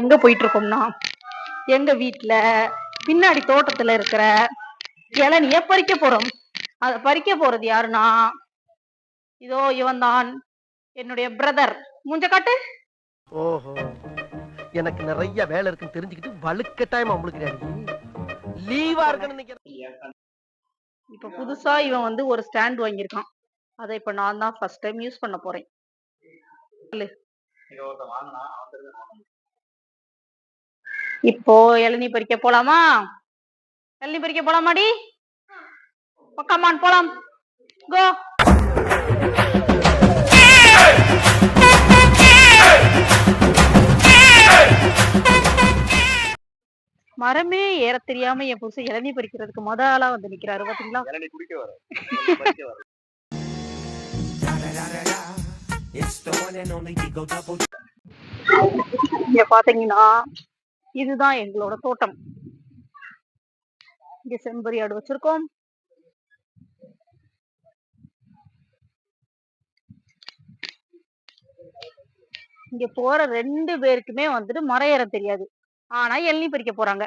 எங்க போயிட்டு இருக்கோம்னா எங்க வீட்ல பின்னாடி தோட்டத்துல இருக்கிற இளநிய பறிக்க போறோம். அத பறிக்க போறது யாருன்னா இதோ இவன் தான் என்னுடைய பிரதர் மூஞ்ச காட்டு. ஓஹோ. எனக்கு நிறைய வேலை இருக்குன்னு தெரிஞ்சுக்கிட்டு வலுக்கட்டாயமா உங்களுக்கு லீவா இருக்குன்னு நினைக்கிறேன் இப்ப புதுசா இவன் வந்து ஒரு ஸ்டாண்ட் வாங்கியிருக்கான். அதை இப்ப நான் தான் ஃபர்ஸ்ட் டைம் யூஸ் பண்ண போறேன். இப்போ இளநீ பறிக்க போலாமா? இளநீ பறிக்க போலாமாடி? கமான் போலாம். கோ மரமே ஏற தெரியாம என் புருஷன் இளநீ பறிக்கிறதுக்கு முத ஆளா வந்து நிக்கிறாரு பாத்தீங்களா? இங்க பாத்தீங்கன்னா இதுதான் எங்களோட தோட்டம். இங்க செம்பரி ஆடு வச்சிருக்கோம். இங்க போற ரெண்டு பேருக்குமே வந்துட்டு ஏற தெரியாது. ஆனா எள்ளி பறிக்க போறாங்க.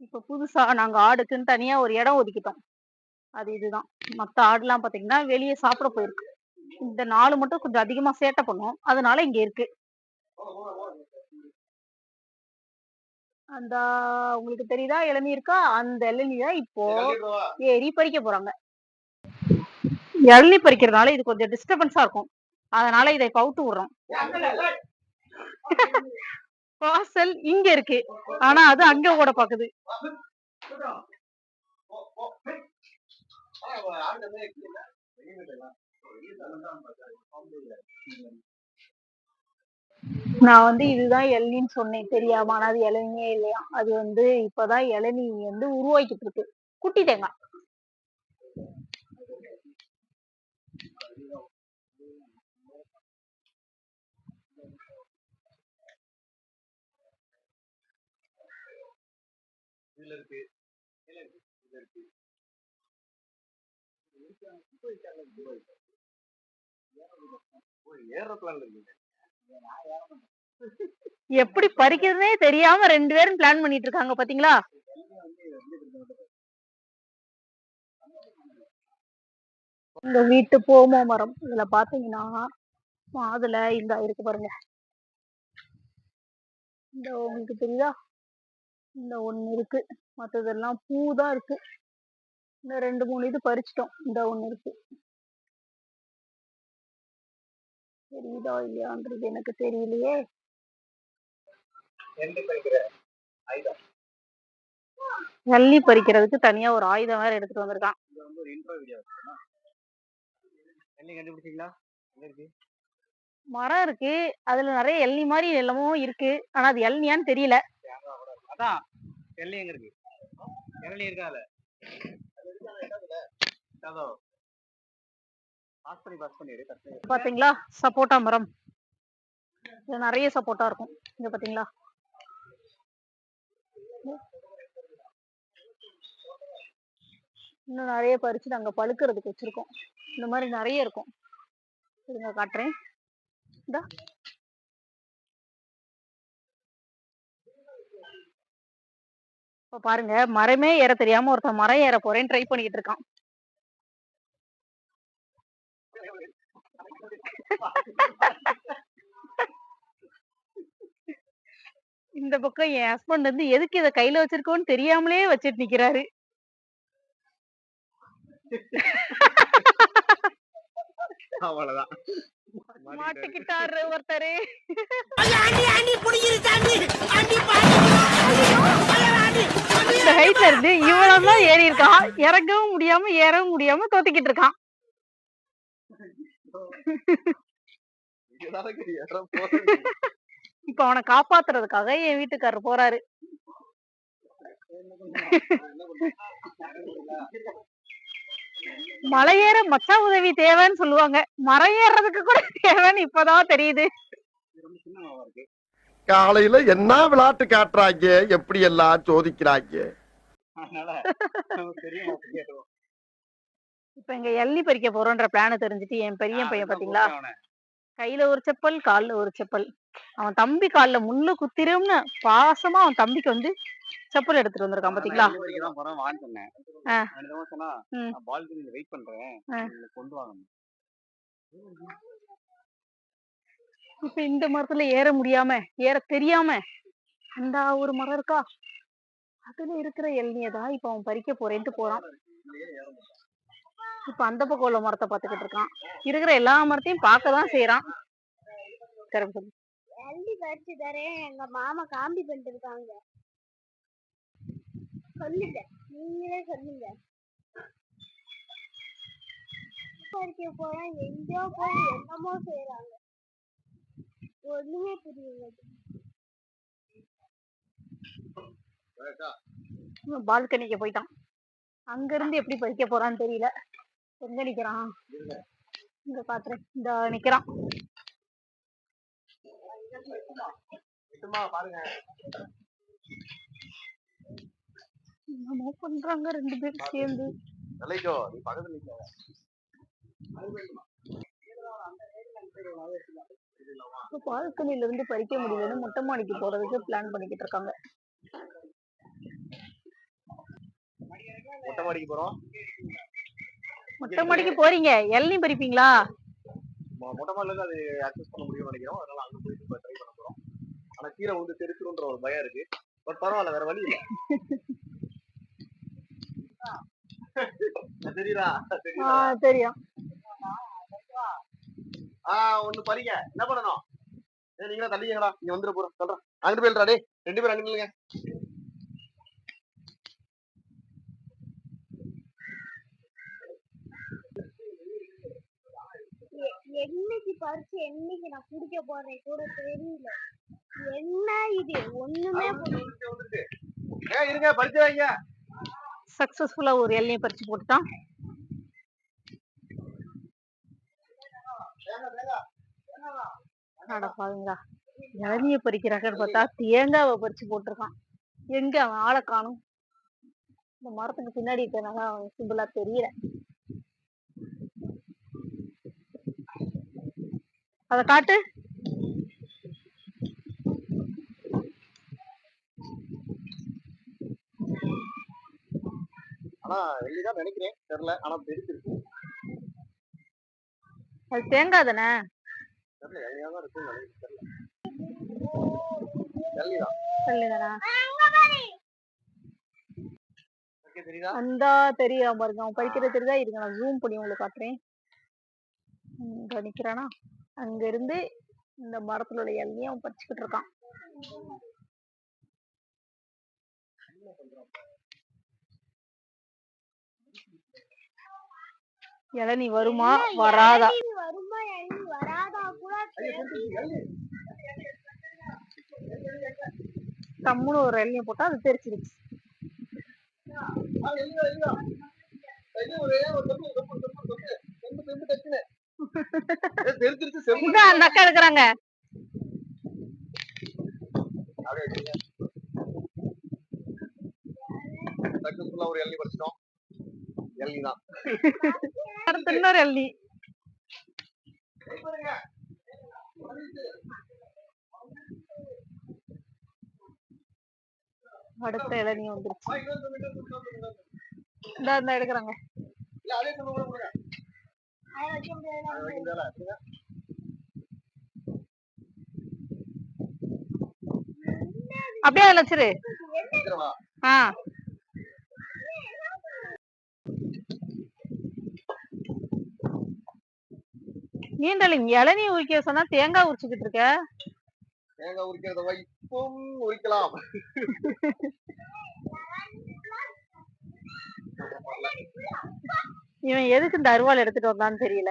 இப்ப புதுசா நாங்க ஆடுக்குன்னு தனியா ஒரு இடம் ஒதுக்கிட்டோம். அது இதுதான். மத்த ஆடுலாம் பாத்தீங்கன்னா வெளியே சாப்பிட போயிருக்கு. இந்த நாலு மட்டும் கொஞ்சம் அதிகமா சேட்டை பண்ணும். அதனால இங்க இருக்கு. அந்த உங்களுக்கு தெரியுதா? இளநீ இருக்கா? அந்த இளநீரை இப்போ ஏறி பறிக்க போறாங்க. இளநீ பறிக்கிறதுனால இது கொஞ்சம் டிஸ்டர்பன்ஸா இருக்கும். அதனால இதை பவுத்து விடுறோம். வாசல் இங்க இருக்கு. ஆனா அது அங்க ஓட பாக்குது. நான் வந்து இதுதான் இளநின்னு சொன்னேன் தெரியாம ஆனா அது இளநியே இல்லையா அது வந்து இப்பதான் இளநீ வந்து உருவாக்கிட்டு இருக்கு குட்டி தேங்காய் இதுல இருக்கு இதுல இருக்கு இதுல இருக்கு ஏற பிளான் இருக்கீங்க எப்படி பறிக்கிறதுனே தெரியாம ரெண்டு பேரும் பிளான் பண்ணிட்டு இருக்காங்க பாத்தீங்களா? இந்த வீட்டு போமோ மரம் இதுல பாத்தீங்கன்னா அதுல இந்த இருக்கு பாருங்க. இந்த உங்களுக்கு தெரியுதா? இந்த ஒண்ணு இருக்கு. மத்ததெல்லாம் பூ தான் இருக்கு. இந்த ரெண்டு மூணு இது பறிச்சிட்டோம். இந்த ஒண்ணு இருக்கு. தெரியுதா இல்லையான்றது எனக்கு தெரியலையே. எள்ளி பறிக்கிறதுக்கு தனியா ஒரு ஆயுதம் வேற எடுத்துட்டு வந்திருக்கான். மரம் இருக்கு. அதுல நிறைய எள்ளி மாதிரி எல்லாமோ இருக்கு. ஆனா அது எள்னியான்னு தெரியல. அதான் எண்ணி எங்க இருக்கு? இளநீ இருக்கால பாத்தீங்களா? சப்போட்டா மரம். இது நிறைய சப்போட்டா இருக்கும். இங்க பாத்தீங்களா? இன்னும் நிறைய பறிச்சு நாங்க பழுக்கிறதுக்கு வச்சிருக்கோம். இந்த மாதிரி நிறைய இருக்கும். இதுங்க காட்டுறேன். இந்தா. இப்போ பாருங்க மரமே ஏற தெரியாம ஒருத்தன் மரம் ஏற போறேன்னு ட்ரை பண்ணிட்டு இருக்கான். இந்த பக்கம் என் ஹஸ்பண்ட் வந்து எதுக்கு இத கையில வச்சிருக்கோன்னு தெரியாமலே வச்சிட்டு நிக்கிறாரு. அவ்வளவுதான். மாட்டிக்கிட்டாரு ஒருத்தரு. இந்த ஹைட்ல இருந்து இவ்வளவு தான் ஏறி இருக்கான். இறங்கவும் முடியாம ஏறவும் முடியாம தோத்திக்கிட்டு இருக்கான். இப்ப அவனை காப்பாத்துறதுக்காக என் வீட்டுக்காரர் போறாரு. மலை ஏற மச்சா உதவி தேவைன்னு சொல்லுவாங்க. மரம் ஏறுறதுக்கு கூட தேவைன்னு இப்பதான் தெரியுது. காலையில என்ன விளையாட்டு காட்டுறாங்க? எப்படி எல்லாம் சோதிக்கிறாங்க? அதனால இப்ப இங்க எள்ளி பறிக்க போறோன்ற பிளான தெரிஞ்சுட்டு என் பெரிய பையன் பாத்தீங்களா. கையில ஒரு செப்பல் கால்ல ஒரு செப்பல். அவன் தம்பி கால்ல முள்ளு குத்திரும்னு பாசமா அவன் தம்பிக்கு வந்து செப்பல் எடுத்துட்டு வந்திருக்கான் பாத்தீங்களா? இப்ப இந்த மரத்துல ஏற முடியாம ஏற தெரியாம அந்த ஒரு மரம் இருக்கா? அதுல இருக்கிற இளநியை தான் இப்ப அவன் பறிக்க போறேன்ட்டு போறான். இப்ப அந்த பக்கம் உள்ள மரத்தை பாத்துக்கிட்டு இருக்கான். இருக்கிற எல்லா மரத்தையும் பார்க்கதான் செய்யறான் சொல்லு எள்ளி பறிச்சு தரேன். எங்க மாமா காம்பி பண்ணிட்டு இருக்காங்க சொல்லுங்க. நீங்களே சொல்லுங்க. பறிக்க போறேன் எங்கேயோ போய் என்னமோ செய்யறாங்க ஒண்ணுமே புரியல. பால்கனிக்கு போயிட்டான். அங்க இருந்து எப்படி பறிக்க போறான்னு தெரியல. எங்க நிக்கிறான்? இங்க பாத்துறேன் இந்த நிக்கிறான். என்னமோ பண்றாங்க ரெண்டு பேரும் சேர்ந்து. பால்கனில இருந்து பறிக்க முடியலன்னு மொட்டை மாடிக்கு போறதுக்கு பிளான் பண்ணிக்கிட்டு இருக்காங்க. மொட்டை மாடிக்கு போறோம். மொட்டை மாடிக்கு போறீங்க. இளநீ பறிப்பீங்களா? மொட்டை மாடில அது அக்சஸ் பண்ண முடியும்னு நினைக்கிறோம். அதனால அங்க போயிட்டு ட்ரை பண்ண போறோம். ஆனா கீழே வந்து தெரிச்சிருன்ற ஒரு பயம் இருக்கு. பட் பரவாயில்ல வேற வழி இல்ல. தெரியுதா? தெரியும். ஆ ஒண்ணு பறிங்க. என்ன பண்ணணும்? நீங்களா தள்ளிங்கடா இங்க வந்துட போறோம். சொல்றேன். அங்கிட்டு போயிடுறா டேய். ரெண்டு பேரும் அங்கிட்டு நில்லுங்க என்னைக்கு பறிச்சு என்னைக்கு நான் குடிக்க போறேன் கூட தெரியல. என்ன இது? ஒண்ணுமே இருங்க பறிச்சு வைங்க. சக்சஸ்ஃபுல்லா ஒரு இளநீ பறிச்சு போட்டுட்டான் அட பாருங்களா இளநிய பறிக்கிறாங்கன்னு பார்த்தா தேங்காவை பறிச்சு போட்டிருக்கான். எங்க அவன் ஆளை காணும்? இந்த மரத்துக்கு பின்னாடி இருக்கனால அவன் சிம்பிளா தெரியல. அத காட்டு. ஆனா வெள்ளிதான் நினைக்கிறேன். தெரியல. ஆனா தெரிஞ்சிருக்கு. அது தேங்காய் தானே தெரியல இருக்குன்னு நினைக்கிறேன். தெரியல. வெள்ளிதான். அந்த தெரியும் பாருங்க அவன் படிக்கிறது தெரியுதா இருங்க நான் ஜூம் பண்ணி உங்களுக்கு காட்டுறேன். இங்க நிக்கிறானா அங்க இருந்து இந்த மரத்துல உள்ள இலையை அவன் பறிச்சுக்கிட்டு இருக்கான். இளநீ வருமா? வராதா. தம்முன்னு ஒரு இளநியை போட்டா அது தெரிச்சிருச்சு ஒரே அந்த அக்கா ஆ ஒரு இளநீ பறிச்சிட்டோம். இளநீ தான். இன்னொரு இளநீ அடுத்த இளநீ வந்துருச்சு. இந்த எடுக்கிறாங்க. அப்படியே அதுல வச்சிரு? ஆ. நீண்டலிங் இளநீ உரிக்க சொன்னா தேங்காய் உரிச்சுக்கிட்டு இருக்க? தேங்காய் உரிக்கிறத வைப்பும் உரிக்கலாம். இவன் எதுக்கு இந்த அருவாள் எடுத்துட்டு வந்தான்னு தெரியல.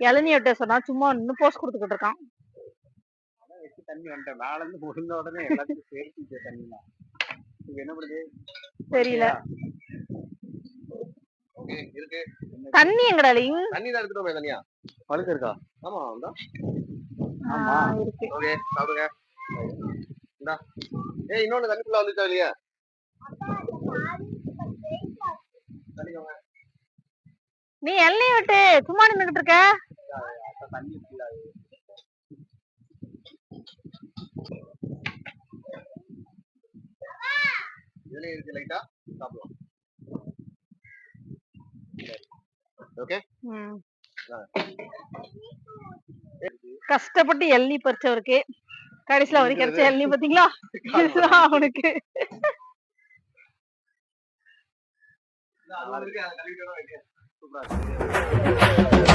இளநீ வெட்ட சொன்னா சும்மா இன்னும் போஸ்ட் கொடுத்துக்கிட்டு இருக்கான். வச்சு தண்ணி வந்துட்டேன். மேல இருந்து முடிந்த உடனே எல்லாத்தையும் சேர்த்து என்ன பண்ணுது? தெரியல. ஓகே இருக்கு. தண்ணி எங்கடா லிங்? தண்ணி தான் எடுத்துட்டோமே தனியா பழுக்க இருக்கா? ஆமா ஆமா. இருக்கு. ஓகே சாப்பிடுங்க. இந்தா. ஏய் இன்னொன்னு தண்ணிக்குள்ள வந்துச்சா இல்லையா? நீ இளநீ வெட்டு சும்மா நின்னுகிட்டு இருக்க? லைட்டா ஓகே. கஷ்டப்பட்டு எள்ளி பறிச்சவருக்கு. கடைசியில அவருக்கு கிடைச்ச எள்ளி பாத்தீங்களா இதுதான் அவனுக்கு. அது இருக்கு